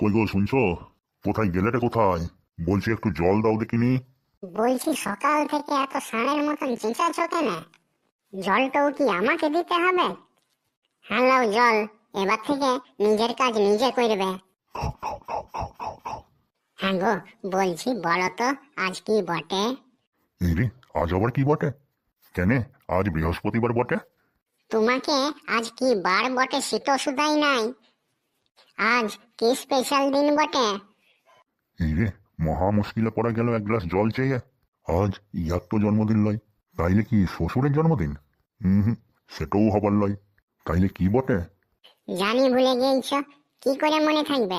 কই গো শুনছো? কোথায় গেলে রে কোথায়? বলছি একটু জল দাও দেখিনি। বলছি সকাল থেকে এত ষাঁড়ের মতন চেঁচাচ্ছ কেন? জলটাও কি আমাকে দিতে হবে? হ্যালো জল। এবার থেকে নিজের কাজ নিজে করবে। হ্যাঁ গো বলছি বলো তো আজ কি বটে? এই রে আজ আবার কি বটে? কেনে আজ বৃহস্পতিবার বটে? তোমাকে আজ কি বার বটে শীত সুদাই নাই। আজ কি স্পেশাল দিন বটে? এই রে মহা মুশকিলে পড়া গেল এক গ্লাস জল চেয়ে। আজ ইয়ার তো জন্মদিন লয় তাইলে কি শ্বশুরের জন্মদিন? হুম হুম সেটাও হবার লয় তাইলে কি বটে? জানি ভুলে গিয়েছ কি করে মনে থাকবে?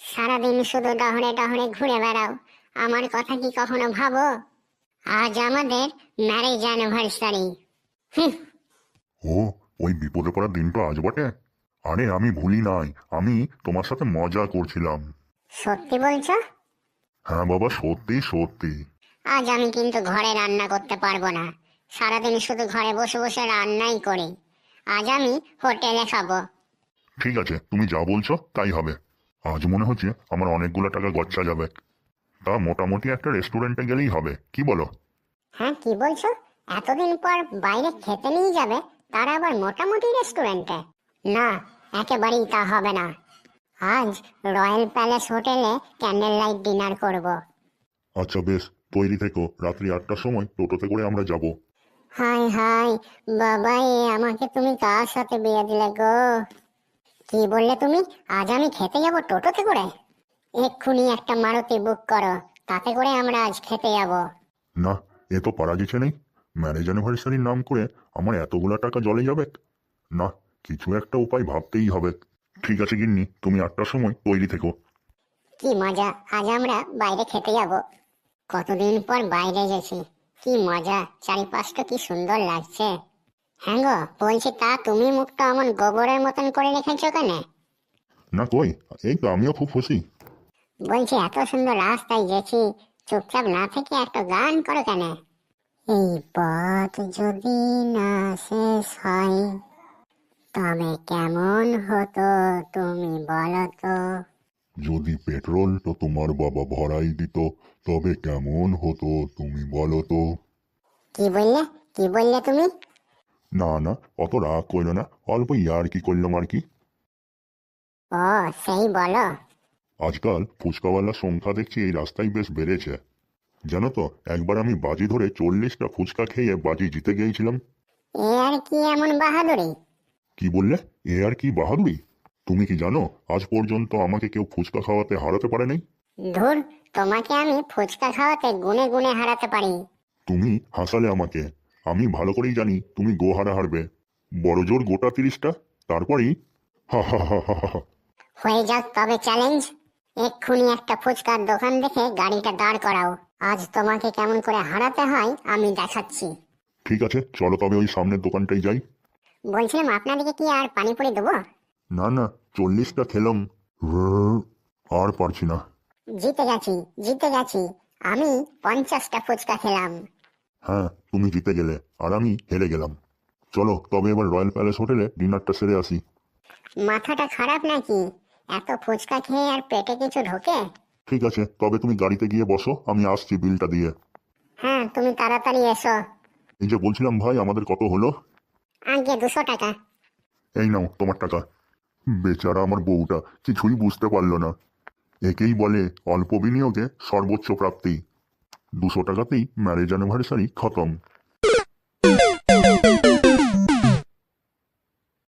সারাদিন শুধু ডহরে ডহরে ঘুরে বেড়াও আমার কথা কি কখনো ভাবো? আজ আমাদের ম্যারেজ অ্যানিভার্সারি ও ওই বিপদে পড়ার দিনটা আজ বটে? আরে আমি ভুলি নাই আমি তোমার সাথে মজা করছিলাম। সত্যি বলছো? হ্যাঁ বাবা সত্যি সত্যি। আজ আমি কিন্তু ঘরে রান্না করতে পারব না। সারাদিন শুধু ঘরে বসে বসে রান্নাই করি। আজ আমি হোটেলে খাব। ঠিক আছে তুমি যা বলছো তাই হবে। আজ মনে হচ্ছে আমার অনেকগুলো টাকা গচ্ছা যাবে। তা মোটামুটি একটা রেস্টুরেন্টে গেলেই হবে কি বলো? হ্যাঁ কি বলছো? এতদিন পর বাইরে খেতে নিয়ে যাবে তার আবার মোটামুটি রেস্টুরেন্টে? না একেবারেই তা হবে না। আজ রয়্যাল প্যালেস হোটেলে ক্যান্ডেল লাইট ডিনার করব। আচ্ছা বেশ। তৈরি থেকো। রাত্রি আটটার সময় টোটোতে করে আমরা যাব। Hi hi. বাবা এ আমাকে তুমি কার সাথে বিয়ে দিলে গো? কি বললে তুমি? আজ আমি খেতে যাব টোটোতে করে? এক্ষুনি একটা মারুতি বুক করো। তাতে করে আমরা আজ খেতে যাব। না এ তো পারা গেছে নেই। ম্যারেজ অ্যানিভার্সারির নাম করে আমার এতগুলো টাকা জলে যাবে। না কিছু একটা উপায় ভাবতেই হবে। ঠিক আছে গিন্নি তুমি আটটার সময় তৈরি থেকো। কি মজা আজ আমরা বাইরে খেতে যাব। কতদিন পর বাইরে গেছি কি মজা চারিপাশটা কি সুন্দর লাগছে। হ্যাঁ গো বলছি তা তুমি মুখটা অমন গোবরের মতন করে রেখেছো কেন? না কই এই তো আমিও খুব খুশি। বলছি এত সুন্দর রাস্তায় গেছি চুপচাপ না থেকে একটা গান করো কেন? এই পথ যদি না শেষ হয় তবে কেমন হতো তুমি বলো তো? যদি পেট্রোল তো তোমার বাবা ভরাই দিত তবে কেমন হতো তুমি বলো তো? কি বললে? কি বললে তুমি? না না অত রাগ করল না অল্প ইয়ার কি করলাম আর কি? ও সেই বলো। আজকাল ফুচকাওয়ালার সংখ্যা দেখছি এই রাস্তায় বেশ বেড়েছে। জানো তো একবার আমি বাজি ধরে চল্লিশটা ফুচকা খেয়ে বাজি জিতে গিয়েছিলাম। এ আর কি এমন বাহাদুরি? কি বললে? এ আর কি বাহাদুরি? তুমি কি জানো আজ পর্যন্ত আমাকে কেউ ফুচকা খাওয়াতে হারাতে পারে নাই? ধুর তোমাকে আমি ফুচকা খাওয়াতে গুনে গুনে হারাতে পারি। তুমি হাসালে আমাকে। আমি ভালো করেই জানি তুমি গো হারা হারবে। বড় জোর গোটা তিরিশটা তারপরেই হা হা হা হা হা হা। হয়ে যাক তবে চ্যালেঞ্জ এক্ষুনি একটা ফুচকার দোকান দেখে গাড়িটা দাঁড় করাও। আজ তোমাকে কেমন করে হারাতে হয় আমি দেখাচ্ছি। ঠিক আছে চলো তবে ওই সামনের দোকানটাই যাই। বলছিলাম আপনাদেরকে কি আর পানিপুরি দেবো? না না চল্লিশটা খেলাম। আর পারছি না। জিতে গেছি জিতে গেছি। আমি পঞ্চাশটা ফুচকা খেলাম। হ্যাঁ তুমি জিতে গেলে আর আমি হেরে গেলাম। চলো তবে এবার রয়্যাল প্যালেস হোটেলে ডিনারটা সেরে আসি। মাথাটা খারাপ নাকি? এত ফুচকা খেয়ে আর পেটে কিছু ঢোকে? ঠিক আছে তবে তুমি গাড়িতে গিয়ে বসো আমি আসছি বিলটা দিয়ে। হ্যাঁ তুমি তাড়াতাড়ি এসো। এই যে বলছিলাম ভাই আমাদের কত হলো? আগে দুশো টাকা। এই নাও তোমার টাকা। বেচারা আমার বউটা কিছুই বুঝতে পারল না। একেই বলে অল্প বিনিয়োগে সর্বোচ্চ প্রাপ্তি। দুশো টাকাতেই ম্যারেজ অ্যানিভার্সারি খতম।